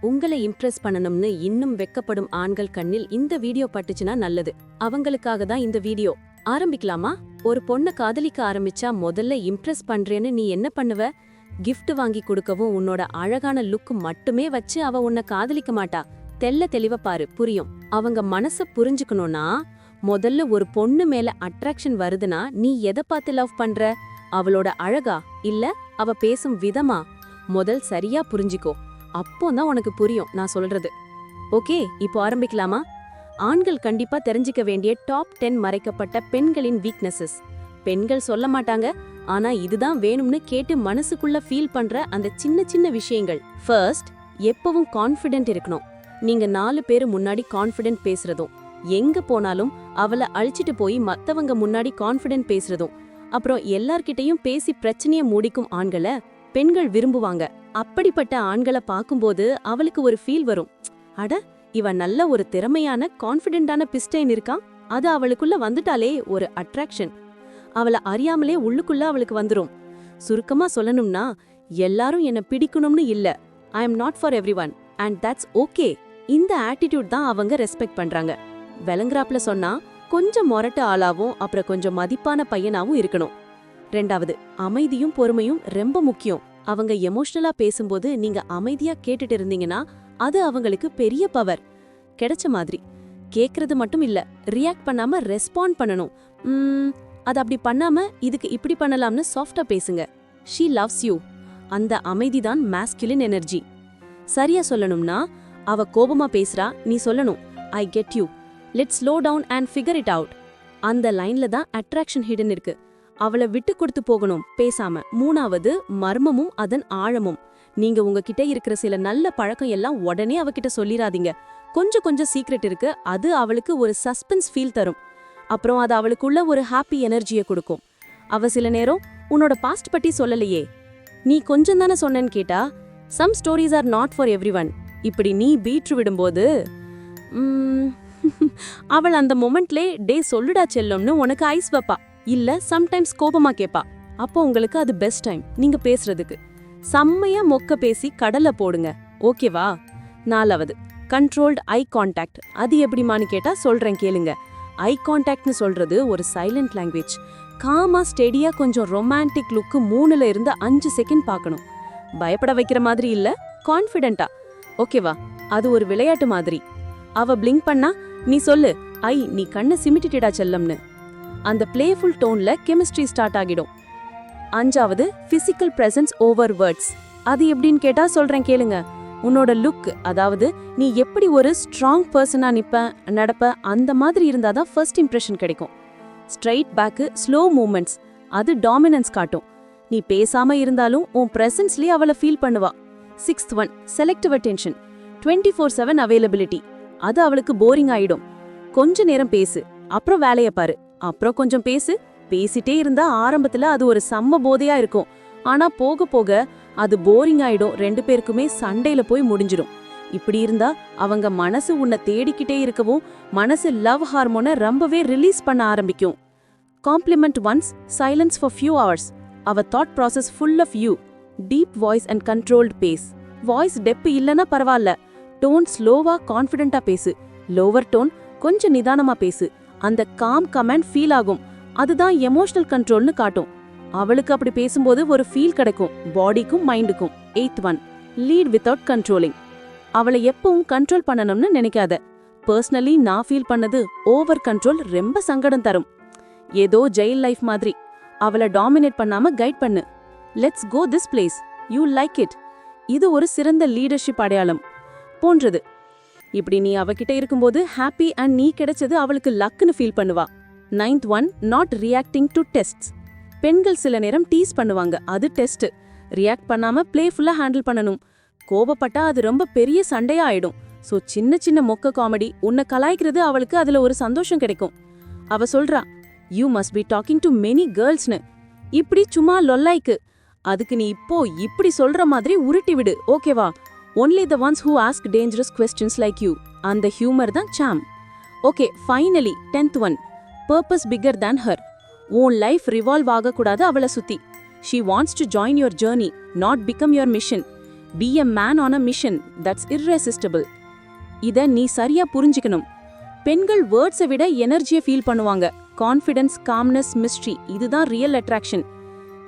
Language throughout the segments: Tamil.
உங்களை இம்ப்ரெஸ் பண்ணணும்னு இன்னும் வெக்கப்படும் ஆண்கள் கண்ணில் இந்த வீடியோ பட்டுச்சுன்னா நல்லது. அவங்களுக்காக தான் இந்த வீடியோ. ஆரம்பிக்கலாமா? ஒரு பொண்ண காதலிக்க ஆரம்பிச்சா முதல்ல இம்ப்ரெஸ் பண்றேன்னு நீ என்ன பண்ணுவ? கிஃப்ட் வாங்கி கொடுக்கவும் உன்னோட அழகான லுக் மட்டுமே வச்சு அவ உன்னை காதலிக்க மாட்டா. தெல்ல தெளிவா பாரு புரியும். அவங்க மனச புரிஞ்சுக்கணும்னா முதல்ல ஒரு பொண்ணு மேல அட்ராக்ஷன் வருதுன்னா நீ எதை பார்த்து லவ் பண்ற? அவளோட அழகா? இல்ல அவ பேசும் விதமா? முதல் சரியா புரிஞ்சுக்கோ. அப்போ தான் உனக்கு புரியும் நான் சொல்றது. ஓகே இப்போ ஆரம்பிக்கலாமா? ஆண்கள் கண்டிப்பா தெரிஞ்சுக்க வேண்டிய டாப் டென் மறைக்கப்பட்ட பெண்களின் வீக்னஸஸ் பெண்கள் சொல்ல மாட்டாங்க ஆனா இதுதான் வேணும்னு கேட்டு மனசுக்குள்ள ஃபீல் பண்ற அந்த சின்ன சின்ன விஷயங்கள். ஃபர்ஸ்ட் எப்பவும் கான்ஃபிடென்ட் இருக்கணும். நீங்க நாலு பேர் முன்னாடி கான்ஃபிடென்ட் பேசுறதும். எங்க போனாலும் அவளை அழிச்சிட்டு போய் மத்தவங்க முன்னாடி கான்ஃபிடென்ட் பேசுறதும். அப்புறம் எல்லார்கிட்டையும் பேசி பிரச்சனைய மூடிக்கும் ஆண்களை பெண்கள் விரும்புவாங்க. அப்படிப்பட்ட ஆண்களை பார்க்கும்போது அவளுக்கு ஒரு ஃபீல் வரும். அட இவ நல்ல ஒரு திறமையான கான்ஃபிடென்டான பிஸ்டைன் இருக்கான் அது அவளுக்குள்ள வந்துட்டாலே ஒரு அட்ராக்ஷன் அவள அறியாமலே உள்ளுக்குள்ள அவளுக்கு வந்துரும். சுருக்கமா சொல்லணும்னா எல்லாரும் என்ன பிடிக்கணும்னு இல்ல. I am not for every one and that's okay இந்த ஆட்டிடியூட் தான் அவங்க ரெஸ்பெக்ட் பண்றாங்க. வெலங்கராப்ல சொன்னா கொஞ்சம் மொரட்ட ஆளாவும் அப்புறம் கொஞ்சம் மதிப்பான பையனாவும் இருக்கணும். ரெண்டாவது அமைதியும் பொறுமையும் ரொம்ப முக்கியம். அவங்க எமோஷனலா பேசும்போது நீங்க அமைதியா கேட்டுட்டு இருந்தீங்கன்னா அது அவங்களுக்கு பெரிய பவர் கிடைச்ச மாதிரி. கேக்குறது மட்டும் இல்ல ரியாக்ட் பண்ணாம ரெஸ்பாண்ட் பண்ணணும். உம், அது அப்படி பண்ணாம இதுக்கு இப்படி பண்ணலாம்னு சாஃப்டா பேசுங்க. ஷீ லவ்ஸ் யூ அந்த அமைதி தான் மேஸ்குலின் எனர்ஜி சரியா சொல்லணும்னா அவ கோபமா பேசுறா நீ சொல்லணும் I get you let slow down and figure it out அந்த லைன்ல தான் அட்ராக்ஷன் ஹிடன் இருக்கு. அவளை விட்டு கொடுத்து போகணும். பேசாம. மூணாவது மர்மமும் அதன் ஆழமும். நீங்க உங்ககிட்ட இருக்கிற சில நல்ல பழக்கம் எல்லாம் உடனே அவகிட்ட சொல்லிடாதீங்க கொஞ்சம் கொஞ்சம் சீக்ரெட் இருக்கு. அது அவளுக்கு ஒரு சஸ்பென்ஸ் ஃபீல் தரும். அப்புறம் அது அவளுக்குள்ள ஒரு ஹாப்பி எனர்ஜியை கொடுக்கும். அவ சில நேரம் உன்னோட பாஸ்ட் பற்றி சொல்லலையே. நீ கொஞ்சம் தானே சொன்னேன்னு கேட்டா some stories are not for every one இப்படி நீ பீட்ரு விடும்போது ம், அவள் அந்த மொமெண்ட்லே டே சொல்லுடா செல்லம்னு உனக்கு ஐஸ் வைப்பா. இல்ல சம்டைம்ஸ் கோபமா கேப்பா. அப்போ உங்களுக்கு அது பெஸ்ட் டைம் நீங்க பேசுறதுக்கு. செம்மையா மொக்க பேசி கடல்ல போடுங்க. ஓகேவா நாலாவது கண்ட்ரோல்டு ஐ கான்டாக்ட் அது எப்படிமான்னு கேட்டா சொல்றேன் கேளுங்க. ஐ கான்டாக்ட்னு சொல்றது ஒரு சைலண்ட் லாங்குவேஜ் காமா ஸ்டெடியா கொஞ்சம் ரொமான்டிக் லுக்கு மூணுல இருந்து அஞ்சு செகண்ட் பார்க்கணும். பயப்பட வைக்கிற மாதிரி இல்ல கான்ஃபிடென்ட்டா ஓகேவா அது ஒரு விளையாட்டு மாதிரி. அவ பிளிங்க் பண்ணா நீ சொல்லு ஐ நீ கண்ணை சிமிட்டிட்டா செல்லம்னு. அந்த பிளேஃபுல் டோன்ல கெமிஸ்ட்ரி ஸ்டார்ட் ஆகிடும். அஞ்சாவது பிசிக்கல் பிரசன்ஸ் ஓவர் வேர்ட்ஸ் அது எப்படின்னு கேட்டா சொல்றேன் கேளுங்க. உன்னோட லுக் அதாவது நீ எப்படி ஒரு ஸ்ட்ராங் பர்சனா நிப்ப நடப்ப அந்த மாதிரி இருந்தாதான் ஃபர்ஸ்ட் இம்ப்ரெஷன் கிடைக்கும். ஸ்ட்ரைட் பேக்கு ஸ்லோ மூமெண்ட்ஸ் அது டாமினன்ஸ் காட்டும். நீ பேசாம இருந்தாலும் உன் பிரசன்ஸ்லயே அவளை ஃபீல் பண்ணுவா. Sixth one selective attention twenty four seven availability அது அவளுக்கு போரிங் ஆயிடும். கொஞ்ச நேரம் பேசு. அப்புறம் வேலைய பாரு. அப்புறம் கொஞ்சம் பேசு. பேசிட்டே இருந்தா ஆரம்பத்துல அது ஒரு செம்ம போதையா இருக்கும். ஆனா போக போக அது போரிங் ஆயிடும். ரெண்டு பேருக்குமே சண்டையில போய் முடிஞ்சிடும். இப்படி இருந்தா அவங்க மனசு உன்னை தேடிக்கிட்டே இருக்கவும் மனசு லவ் ஹார்மோனை ரொம்பவே ரிலீஸ் பண்ண ஆரம்பிக்கும். Compliment once silence for few hours. அவ thought process full of you. Deep voice and controlled pace. Voice depth இல்லனா பரவாயில்ல. டோன் ஸ்லோவா கான்ஃபிடென்ட்டா பேசு. லோவர் டோன் கொஞ்சம் நிதானமா பேசு. அந்த காம் கமெண்ட் ஃபீல் ஆகும். அதுதான் எமோஷனல் கண்ட்ரோல்னு காட்டும். அவளுக்கு அப்படி பேசும்போது ஒரு ஃபீல் கிடைக்கும். பாடிக்கும் மைண்டுக்கும் eighth one lead without controlling அவளை எப்பவும் கண்ட்ரோல் பண்ணணும்னு நினைக்காத. பர்சனலி நான் ஃபீல் பண்ணது ஓவர் கண்ட்ரோல் ரொம்ப சங்கடம் தரும். ஏதோ ஜெயில் லைஃப் மாதிரி. அவளை டாமினேட் பண்ணாம கைட் பண்ணு. Let's go this place you like it இது ஒரு சிறந்த லீடர்ஷிப் அடையாளம். போன்றது. இப்படி நீ அவகிட்ட இருக்கும்போது ஹாப்பி அண்ட் நீ கிடைச்சது அவளுக்கு லக்குன்னு ஃபீல் பண்ணுவா. Ninth one not reacting to test பெண்கள் சில நேரம் டீஸ் பண்ணுவாங்க அது டெஸ்ட் ரியாக்ட் பண்ணாம பிளேஃபுல்லா ஹேண்டில் பண்ணணும். கோபப்பட்டா அது ரொம்ப பெரிய சண்டையா ஆயிடும். சோ சின்ன சின்ன மொக்க காமெடி உன்னை கலாய்க்கிறது அவளுக்கு அதுல ஒரு சந்தோஷம் கிடைக்கும். அவ சொல்றா you must be talking to many கேர்ள்ஸ்னு இப்படி சும்மா லொல்லாய்க்கு. அதுக்கு நீ இப்போ இப்படி சொல்ற மாதிரி உருட்டி விடு ஓகேவா only the ones who ask dangerous questions like you அந்த ஹியூமர் தான் charm okay finally tenth one purpose bigger than her உன் லைஃப் ரிவால்வ் ஆகக்கூடாது அவளை சுத்தி. She wants to join your journey not become your mission be a man on a mission that's irresistible இத நீ சரியா புரிஞ்சுக்கணும். பெண்கள் வேர்ட்ஸை விட எனர்ஜியை ஃபீல் பண்ணுவாங்க. கான்ஃபிடன்ஸ் காம்னஸ் மிஸ்ட்ரி இதுதான் ரியல் அட்ராக்ஷன்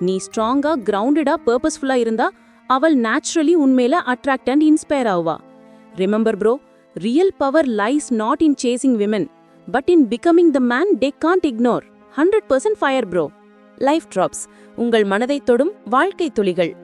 நீ ஸ்ட்ராங்கா கிரவுண்டடா பர்பஸ்ஃபுல்லா இருந்தா அவள் நேச்சுரலி உண்மையில attract and inspire Aava remember bro real power lies not in chasing women but in becoming the man they can't ignore hundred percent fire bro life drops உங்கள் மனதை தொடும் வாழ்க்கை துளிகள்.